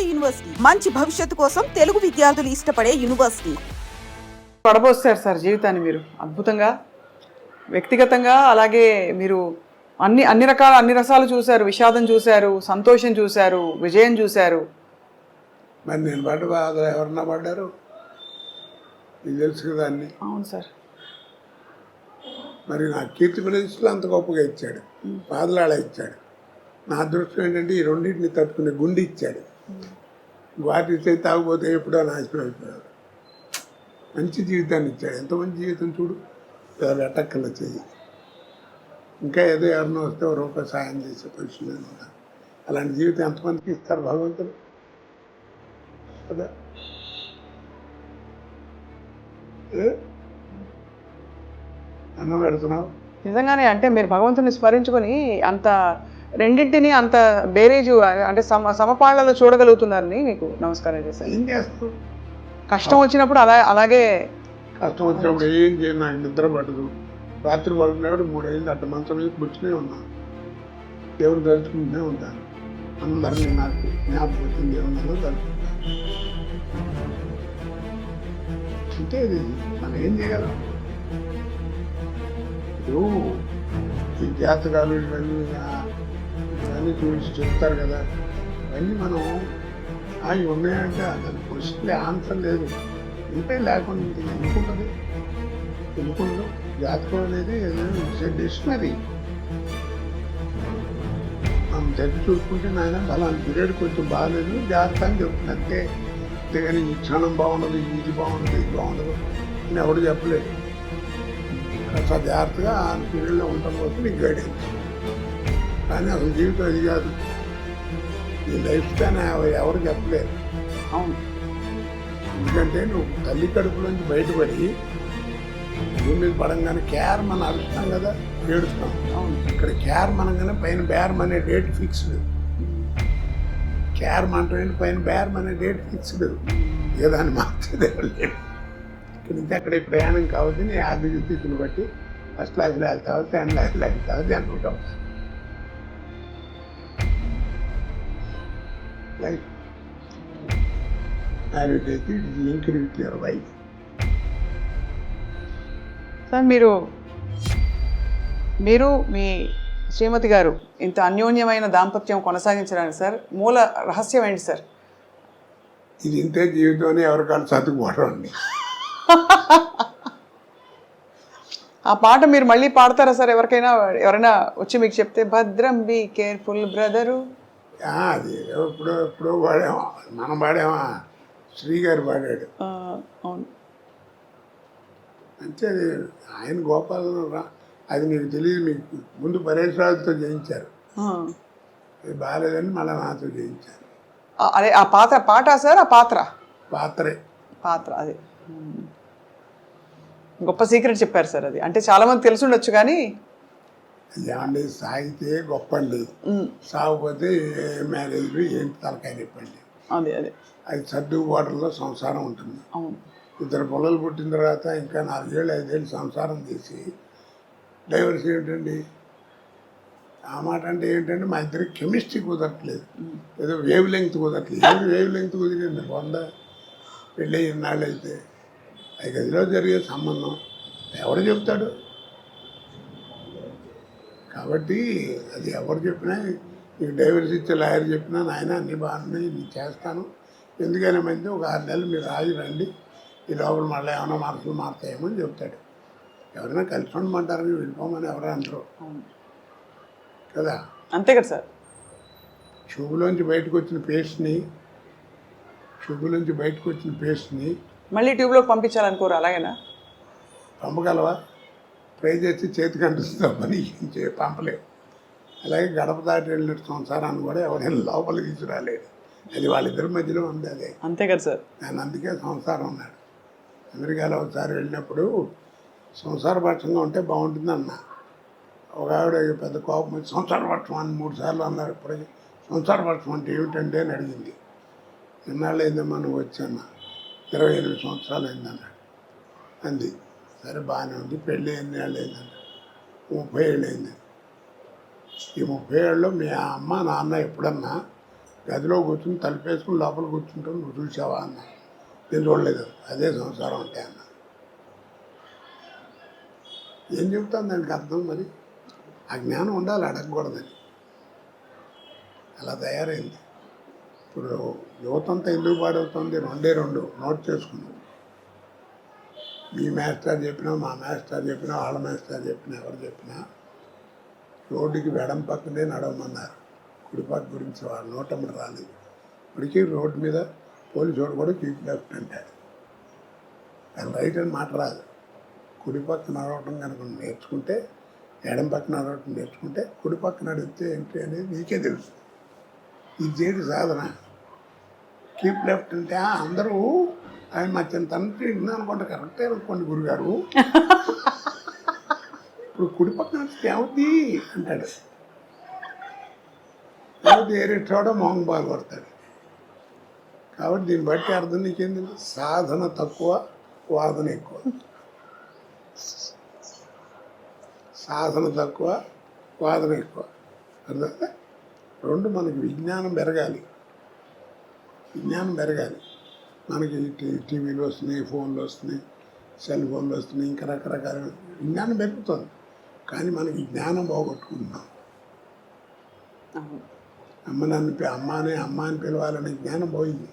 నాడు యూనివర్సిటీ. మంచి భవిష్యత్తు కోసం తెలుగు విద్యార్థులు ఇష్టపడే యూనివర్సిటీ. పడబోస్తారు సార్ జీవితాన్ని మీరు. అద్భుతంగా వ్యక్తిగతంగా అలాగే మీరు అన్ని అన్ని రకాల అన్ని రసాలు చూశారు. విషాదం చూశారు సంతోషం చూశారు విజయం చూశారు. మరి నేను పడ్డ బాధలు ఎవరన్నా పడ్డారు? నీకు తెలుసు కదా అన్ని. అవును సార్. మరి నా కీర్తి ప్రదేశ్లో అంత గొప్పగా ఇచ్చాడు. బాధలాడ ఇచ్చాడు. నా అదృష్టం ఏంటంటే ఈ రెండింటిని తట్టుకునే గుండె ఇచ్చాడు. వాటి ఇస్తే తాగిపోతే ఎప్పుడో నాశనం అయిపోయారు. మంచి జీవితాన్ని ఇచ్చాడు. ఎంత మంచి జీవితం చూడు. ఎవరు ఎట్టక్కల చెయ్యి ఇంకా ఏదో ఎవరినో వస్తే ఒక రూపాయి సాయం చేసే పరిస్థితులు అలాంటి జీవితం ఎంతమందికి ఇస్తారు భగవంతుడు? కదా. అన్నం పెడుతున్నావు? నిజంగానే అంటే మీరు భగవంతుని స్మరించుకొని అంత రెండింటిని అంత బేరేజు అంటే సమ సమపాళ్ళలో చూడగలుగుతున్నారని మీకు నమస్కారం చేశాను. ఏం చేస్తావు? కష్టం వచ్చినప్పుడు అలా అలాగే కష్టం వచ్చినప్పుడు ఏం చేయను నాకు నిద్ర పడదు రాత్రి పడుకునేవాడు మూడు అయింది అట్ట మంచం మీద కూర్చునే ఉన్నాను దేవుడు తలుచుకుంటూనే ఉంటాను అందరినీ నాకు జ్ఞాపకం వచ్చింది ఏమన్నా తలుచుకుంటాను అంటే మనం ఏం చేయగలం? ఇప్పుడు ఈ జాతకాలు ఇవన్నీ చూసి చెప్తారు కదా అవన్నీ మనం అవి ఉన్నాయంటే అతని క్వశ్చన్లే ఆన్సర్ లేదు. ఉంటే లేకుండా ఇంక ఎందుకుంటుంది? ఎందుకుండదు జాతకం అనేది డిక్షనరీ. మనం తెచ్చి చూసుకుంటే నాయన ఫలానా పీరియడ్ కొంచెం బాగాలేదు జాగ్రత్త అని చెప్తుంది అంతే. అంతేగాని ఈ క్షణం బాగుండదు ఇది బాగుండదు ఇది బాగుండదు అని ఎవడు చెప్పలేదు. కాస్త జాగ్రత్తగా ఆ పీరియడ్లో ఉండటం కోసం నీకు గైడెన్స్ కానీ అసలు జీవితం అది కాదు. ఈ లైఫ్ స్టైల్ ఎవరు చెప్పలేరు. అవును. ఎందుకంటే నువ్వు తల్లి కడుపులోంచి బయటపడి భూమి మీద పడంగానే కేర్ మన అరుస్తాం కదా ఏడుస్తాం. అవును. ఇక్కడ కేర్ మనగానే పైన బేరం అనే డేట్ ఫిక్స్డ్ కేర్ అంటే పైన బేరం అనే డేట్ ఫిక్స్డ్ ఏదాన్ని మార్చేది ఎవరు లేరు ఇక్కడ నుంచి అక్కడ ఈ ప్రయాణం కావద్దు నీ ఆర్థిక స్థితిని బట్టి ఫస్ట్ క్లాస్లో వెళ్తావు సెకండ్ క్లాస్లో వెళ్తావు అనుకుంటాం వైఫ్ సార్ మీరు మీరు మీ శ్రీమతి గారు ఇంత అన్యోన్యమైన దాంపత్యం కొనసాగించడానికి సార్ మూల రహస్యం ఏంటి సార్? ఇది ఇంతే జీవితం అని ఎవరికాళ్ళు చదువుకోవడం అండి ఆ పాట మీరు మళ్ళీ పాడతారా సార్? ఎవరికైనా ఎవరైనా వచ్చి మీకు చెప్తే భద్రం బి కేర్ఫుల్ బ్రదరు అది ఎప్పుడో ఎప్పుడో పాడామా మనం పాడామా? శ్రీ గారు పాడాడు అవును. అంటే అది ఆయన గోపాలను రా అది నీకు తెలియదు మీకు ముందు పరేష్ రాజుతో చేయించారు. అది బాగాలేదని మళ్ళీ నాతో చేయించారు అదే ఆ పాత్ర పాట సార్ ఆ పాత్ర? పాత్రే. పాత్ర అది. గొప్ప సీక్రెట్ చెప్పారు సార్ అది. అంటే చాలా మంది తెలిసి ఉండొచ్చు కానీ ఏమండి సాగితే గొప్ప. సాగిపోతే మ్యారేజ్ ఏంటి తలకాయ చెప్పండి అదే అదే. అది సర్దు వాటర్లో సంసారం ఉంటుంది. ఇద్దరు పిల్లలు పుట్టిన తర్వాత ఇంకా నాలుగేళ్ళు ఐదేళ్ళు సంసారం చేసి డైవర్స్ ఏమిటండి? ఆ మాట అంటే ఏంటంటే మా ఇద్దరికి కెమిస్ట్రీ కుదరట్లేదు. ఏదో వేవ్ లెంగ్త్ కుదరట్లేదు. వేవ్ లెంగ్త్ కుదిరింది? వంద పెళ్ళి ఇన్నాళ్ళు అయితే అది గదిలో జరిగే సంబంధం. ఎవడు చెప్తాడు? కాబట్టి అది ఎవరు చెప్పినా నీకు డైవర్స్ ఇచ్చే లాయర్ చెప్పినా నాయన అన్ని బాగున్నాయి నేను చేస్తాను. ఎందుకైనా మంది ఒక ఆరు నెలలు మీరు ఆగి రండి ఈ లోపల మళ్ళీ ఏమైనా మార్పులు మారుతాయేమో అని చెప్తాడు. ఎవరైనా కలిసి ఉండమంటారని వెళ్ళిపోమని ఎవరు అంటారు. కదా? అంతే కదా సార్. ట్యూబ్లోంచి బయటకు వచ్చిన పేస్ట్ని ట్యూబ్లోంచి బయటకు వచ్చిన పేస్ట్ని మళ్ళీ ట్యూబ్లోకి పంపించాలనుకోరు అలాగేనా? పంపగలవా? ఫ్రై చేసి చేతికి అంటుస్తుందా పని చే పంపలేవు. అలాగే గడప దాటి వెళ్ళిన సంసారాన్ని కూడా ఎవరైనా లోపలికి తీసుకురాలేడు అది వాళ్ళిద్దరి మధ్యలో ఉంది అదే. అంతే కదా సార్. నేను అందుకే సంసారం ఉన్నాడు అమెరికాలో ఒకసారి వెళ్ళినప్పుడు సంసారపక్షంగా ఉంటే బాగుంటుంది అన్న ఒక ఆవిడ పెద్ద కోపం సంసారపక్షం అని మూడు సార్లు అన్నారు. ఇప్పటికి సంసారపక్షం అంటే ఏమిటంటే అని అడిగింది. ఎన్నాళ్ళు అయిందమ్మా నువ్వు వచ్చాను ఇరవై ఎనిమిది సంవత్సరాలు అయిందన్నాడు. అంది. సరే బాగానే ఉంది. పెళ్ళి ఎన్ని ఏళ్ళు అయిందన్నాడు ముప్పై ఏళ్ళు అయింది ఈ ముప్పై ఏళ్ళలో మీ అమ్మ నాన్న ఎప్పుడన్నా గదిలో కూర్చుని తలుపేసుకుని లోపల కూర్చుంటాం నువ్వు చూసావా? అన్న. నేను చూడలేదు. అదే సంసారం అంటే అన్న. ఏం చెప్తాను దానికి అర్థం మరి? ఆ జ్ఞానం ఉండాలి అడగకూడదని. అలా తయారైంది. ఇప్పుడు యువతంతా ఎందుకు పాడవుతుంది? రెండే రెండు. నోట్ చేసుకున్నాం మీ మాస్టర్ చెప్పినా మా మాస్టర్ చెప్పినా వాళ్ళ మాస్టర్ చెప్పినా ఎవరు చెప్పినా రోడ్డుకి వెడం పక్కనే నడవమన్నారు. కుడిపక్క గురించి వాళ్ళు నోటమ్మడి రాలేదు. ఇప్పటికీ రోడ్డు మీద పోలీసు వాడు కూడా కీప్ లెఫ్ట్ అంటాడు. అది రైట్ అని మాట రాదు. కుడి పక్క నడవటం కనుక నేర్చుకుంటే ఎడం పక్క నడవటం నేర్చుకుంటే కుడి పక్క నడిస్తే ఏంటి అనేది నీకే తెలుసు. ఇది చేయడం సాధన? కీప్ లెఫ్ట్ అంటే అందరూ ఆయన మా చిన్న తండ్రి విన్నా కరెక్టే అనుకోండి గురుగారు. ఇప్పుడు కుడి పక్కన నడిస్తే ఏమవుద్ది అంటాడు. ఏమవుద్ది ఏరే చోట మోహన్ బాగా కాబట్టి దీన్ని బట్టి అర్థం నీకేంది సాధన తక్కువ వాదన ఎక్కువ. సాధన తక్కువ వాదన ఎక్కువ. అర్థం రెండు మనకి విజ్ఞానం పెరగాలి. విజ్ఞానం పెరగాలి. మనకి టీవీలు వస్తున్నాయి ఫోన్లు వస్తున్నాయి సెల్ ఫోన్లు వస్తున్నాయి ఇంకా రకరకాల. విజ్ఞానం పెరుగుతుంది. కానీ మనకి జ్ఞానం పోగొట్టుకుంటున్నాం. అమ్మ నన్ను అమ్మ అని అమ్మ అని పిలవాలనే జ్ఞానం పోయింది.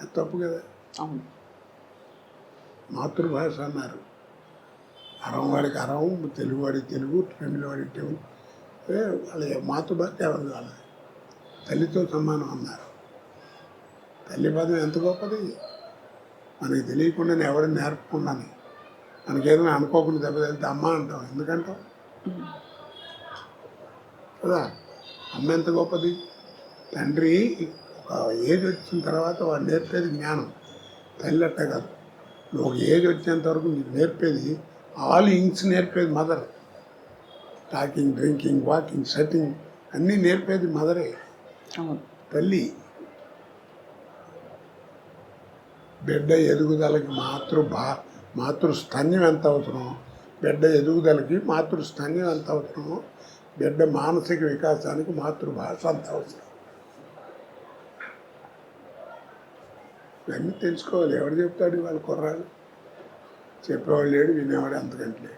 అది తప్పు కదా. అవును. మాతృభాష అన్నారు. అరం వాడికి అరం తెలుగు వాడికి తెలుగు తమిళ వాడికి తెలుగు వాళ్ళ మాతృభాష ఎవరిది వాళ్ళది తల్లితో సమానం అన్నారు. తల్లి పదం ఎంత గొప్పది? మనకి తెలియకుండానే ఎవరు నేర్పకుండానే మనకేదైనా అనుకోకుండా దెబ్బతలితే అమ్మ అంటాం. ఎందుకంటాం? కదా? అమ్మ ఎంత గొప్పది? తండ్రి ఒక ఏజ్ వచ్చిన తర్వాత వాడు నేర్పేది జ్ఞానం. తల్లి అట్ట కాదు. నువ్వు ఒక ఏజ్ వచ్చేంత వరకు నీకు నేర్పేది all ఇంగ్స్ నేర్పేది mother. Talking drinking walking setting అన్నీ నేర్పేది మదరే. తల్లి బిడ్డ ఎదుగుదలకి మాతృ భా మాతృస్థన్యం ఎంత అవసరమో బిడ్డ ఎదుగుదలకి మాతృస్థన్యం ఎంత అవసరమో బిడ్డ మానసిక వికాసానికి మాతృభాష అంత అవసరం ఇవన్నీ తెలుసుకోవాలి. ఎవడు చెప్తాడు వాళ్ళ కుర్రాడు? చెప్పేవాడు లేడు వినేవాడు అంతకంటే